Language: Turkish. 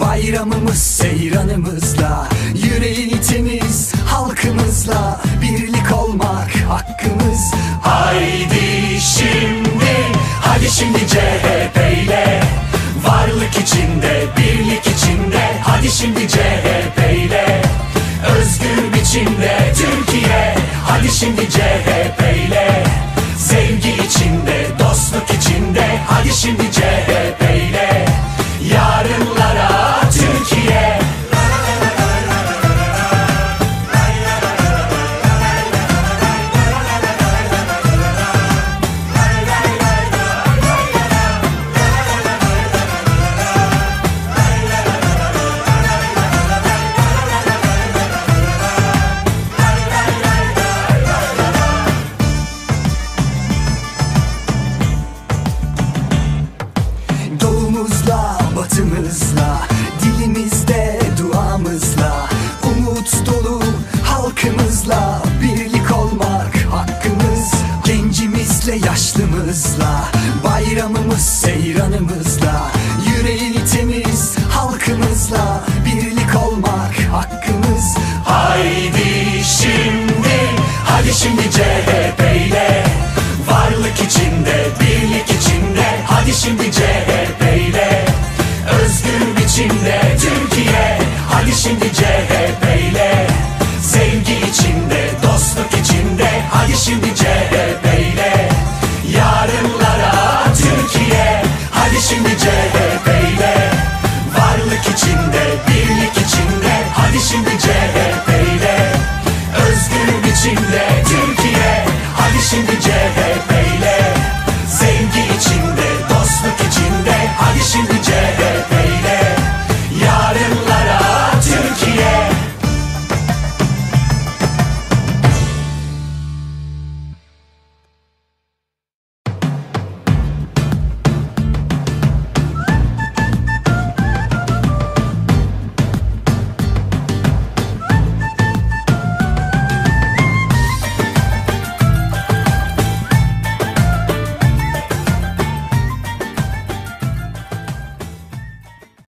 Bayramımız seyranımızla Yüreği temiz halkımızla Birlik olmak hakkımız. Haydi şimdi Hadi şimdi CHP ile. Varlık içinde birlik içinde Hadi şimdi CHP ile. Özgür biçimde Türkiye Hadi şimdi CHP Batımızla Dilimizde duamızla Umut dolu halkımızla Birlik olmak hakkımız Gencimizle yaşlımızla Bayramımız seyranımızla Yüreği temiz halkımızla DJ